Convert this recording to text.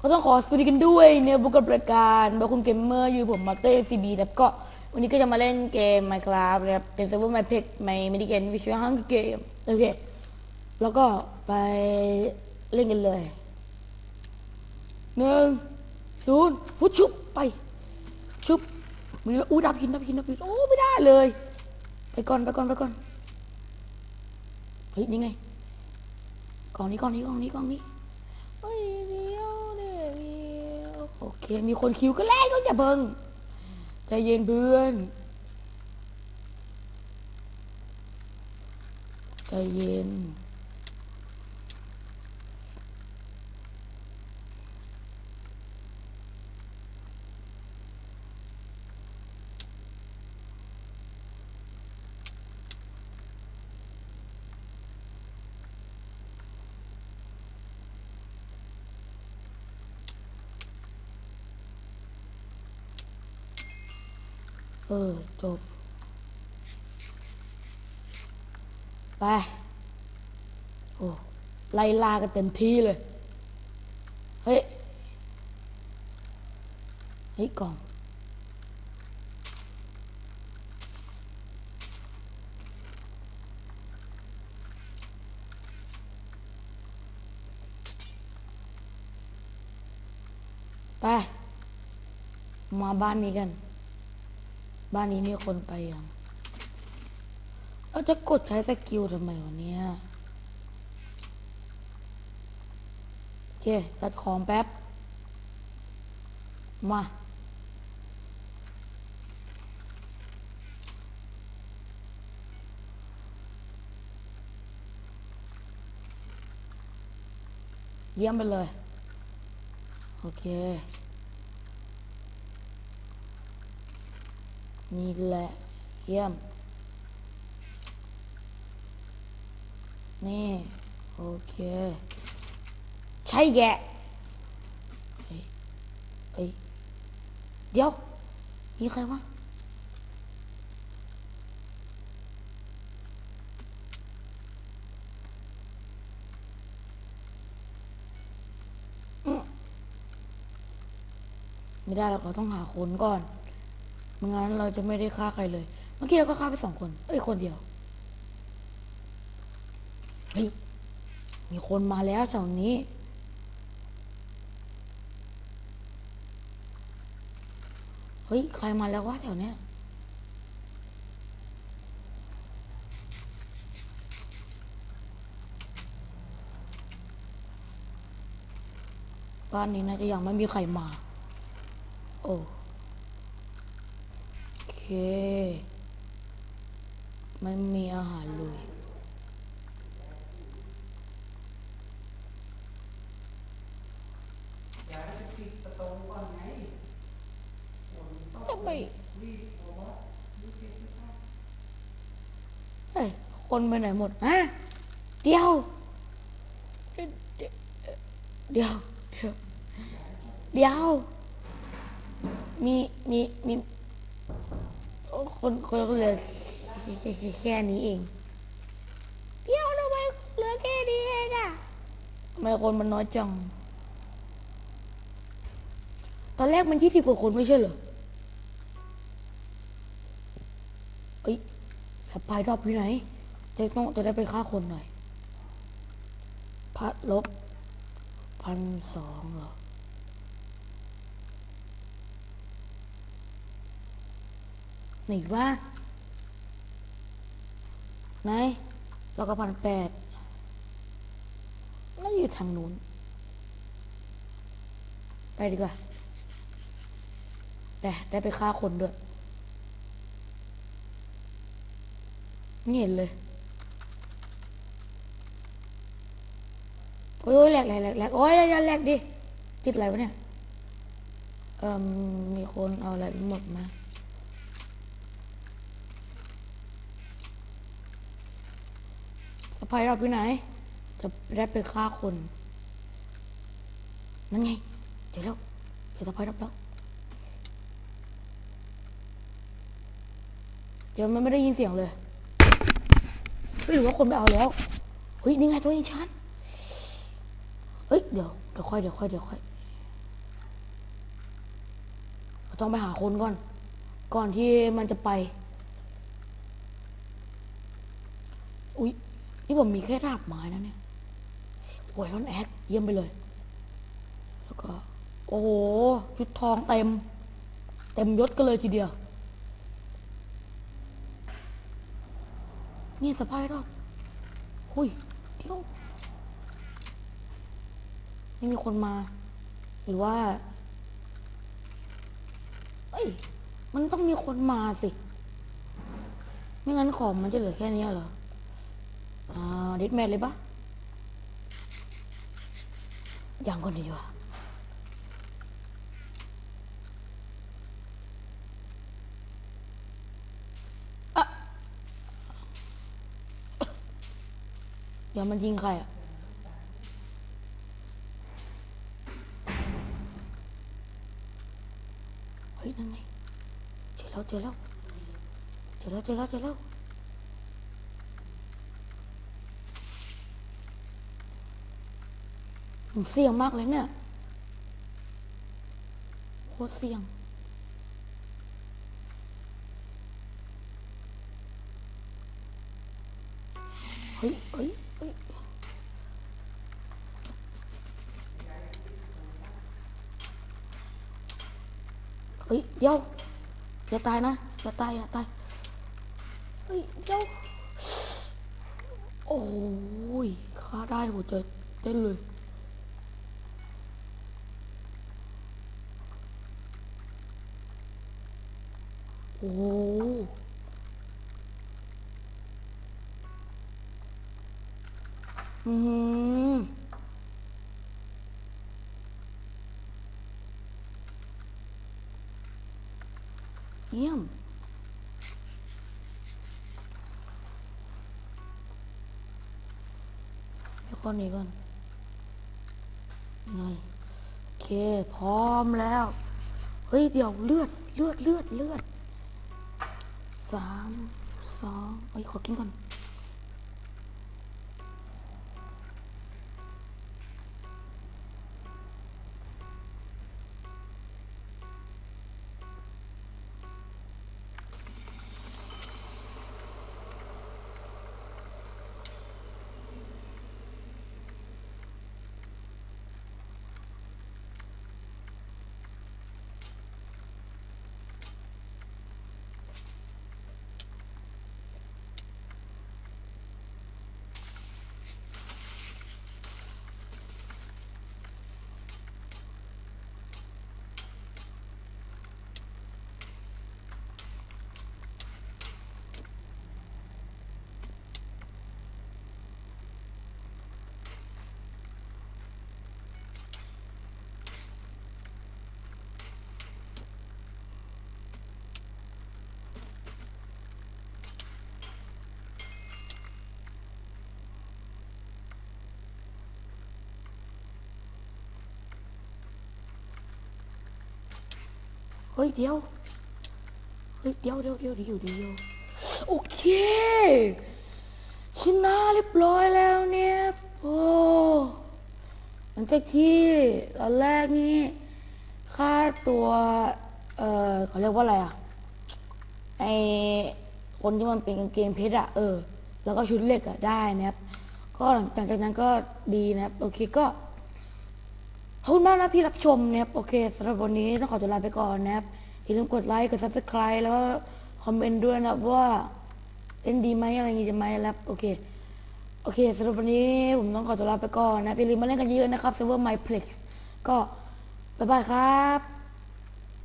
ก็ต้องขอสวัสดีกันด้วยเนี่ยบุกกับรายการบาคุณเกมเมอร์อยู่ผมมาเตอร์ซีบีแล้วก็วันนี้ก็จะมาเล่นเกม Minecraft นะครับเป็นเซิร์ฟเวอร์ MyPeg ไม่ไม่ได้เกมวิชวลฮังเกมโอเค แล้วก็ไปเล่นกันเลยหนึ่งศูนย์ฟุตชุบไป ชุบมีแล้วอู้ดับหินดับหินดับหินโอ้ไม่ได้เลย ไปก่อนไปก่อนไปก่อนเฮ้ยนี่ไงกล่องนี้กล่องนี้กล่องนี้กล่องนี้เฮ้ย โอเค มีคนคิวก็แรกก็อย่าเบิ่งใจเย็นเพื่อนใจเย็น เออ จบ ไป โอ้ ไล่ลากันเต็มที่เลย เฮ้ย เฮ้ย กล่อง ไป มาบ้านนี้กัน บ้านนี้มีคนไปยังเราจะกดใช้สกิลทำไมวะเนี่ยโอเคจัดของแป๊บ มา เยี่ยมไปเลย โอเค นี่แหละ เยี่ยม นี่ โอเค ใช่แกเอ้ยเอ้ยเดี๋ยว มีใครวะไม่ได้เราก็ต้องหาคนก่อน ไม่งั้นเราจะไม่ได้ฆ่าใครเลย เมื่อกี้เราก็ฆ่าไปสองคน เอ้ยคนเดียว เฮ้ย มีคนมาแล้วแถวนี้ เฮ้ย ใครมาแล้ววะแถวเนี้ยบ้านนี้น่าจะยังไม่มีใครมา โอ้ โอเคไม่มีอาหารเลยทำไมเฮ้ย คนไปไหนหมด ฮะ เดี๋ยว เดี๋ยว เดี๋ยว เดี๋ยว มี มี มีโอ้ คนคนเหลือแค่แค่แค่แค่นี้เองเดี๋ยวทำไมเหลือแค่นี้เองอะทำไมคนมันน้อยจัง ตอนแรกมันยี่สิบกว่าคนไม่ใช่เหรอเอ้ยสปายดรอปอยู่ไหนจะต้องจะได้ไปฆ่าคนหน่อยพัดลบพันสองเหรอ ไหนว่าไหนเราก็พันแปดน่าอยู่ทางนู้น ไปดีกว่าแต่ได้ไปฆ่าคนด้วยไม่เห็นเลยโอ้ยแหลกแหลกแหลกโอ้ยอย่าแหลกดิติดอะไรวะเนี่ยเอ่มมีคนเอาอะไรไปหมดมา สไปเราไปไหน จะได้ไปฆ่าคน นั่นไง เดี๋ยวแล้วเดี๋ยวสไปรับแล้ว เดี๋ยวมันไม่ได้ยินเสียงเลย หรือว่าคนไปเอาแล้ว เฮ้ย นี่ไงตัวเองชันเฮ้ย เดี๋ยว เดี๋ยวค่อย เดี๋ยวค่อย เดี๋ยวค่อยต้องไปหาคนก่อน ก่อนที่มันจะไป อุ๊ย นี่ผมมีแค่ดาบไม้นะเนี่ยโอ้ยรอนแอคเยี่ยมไปเลย แล้วก็ โอ้โหชุดทองเต็ม เต็มยศกันเลยทีเดียว นี่สะพายรอบหุยเดี๋ยวไม่มีคนมา หรือว่าเอ้ย มันต้องมีคนมาสิ ไม่งั้นของมันจะเหลือแค่นี้เหรอ อ่าดิสแมนเลยปะยังก่อนดีกว่าอะเดี๋ยวมันยิงใครอะเฮ้ยนั่นไงเจอแล้วเจอแล้วเจอแล้วเจอแล้วเจอแล้วผม เสี่ยงมากเลยเนี่ยโคตรเสี่ยง เฮ้ยเฮ้ยเฮ้ยเฮ้ยเดี๋ยวอย่าตายนะ อย่าตาย อย่าตาย เฮ้ยเดี๋ยวโอ้ยฆ่าได้หัวใจเต้นเลย โอ้โหอืมเยี่ยมเดี๋ยวก่อนนี้ก่อนยังไงโอเค พร้อมแล้ว เฮ้ย เดี๋ยวเลือด เลือด เลือด เลือด สามสองเอ้ยขอกินก่อน ฮ้ยเดี๋ยว เฮ้ยเดี๋ยวเดี๋ยวเดี๋ยวเดี๋ยวเดี๋ยวโอเคชนะเรียบร้อยแล้วเนี่ยโอ้หลังจากที่ตอนแรกนี่ค่าตัว เออเขาเรียกว่าอะไรอะไอคนที่มันเป็นกางเกงเพชรอะเออ แล้วก็ชุดเหล็กอะได้นะครับ ก็หลังจากนั้นก็ดีนะครับ โอเคก็ ขอบคุณมากนะที่รับชมนะครับโอเคสำหรับวันนี้ต้องขอตัวลาไปก่อนนะครับอย่าลืมกดไลค์กด subscribe แล้วก็คอมเมนต์ด้วยนะครับว่าเล่นดีไหมอะไรอย่างงี้ดีไหมแล้วโอเคโอเคสำหรับวันนี้ผมต้องขอตัวลาไปก่อนนะอย่าลืมมาเล่นกันเยอะนะครับ server myplex ก็บ๊ายบายครับ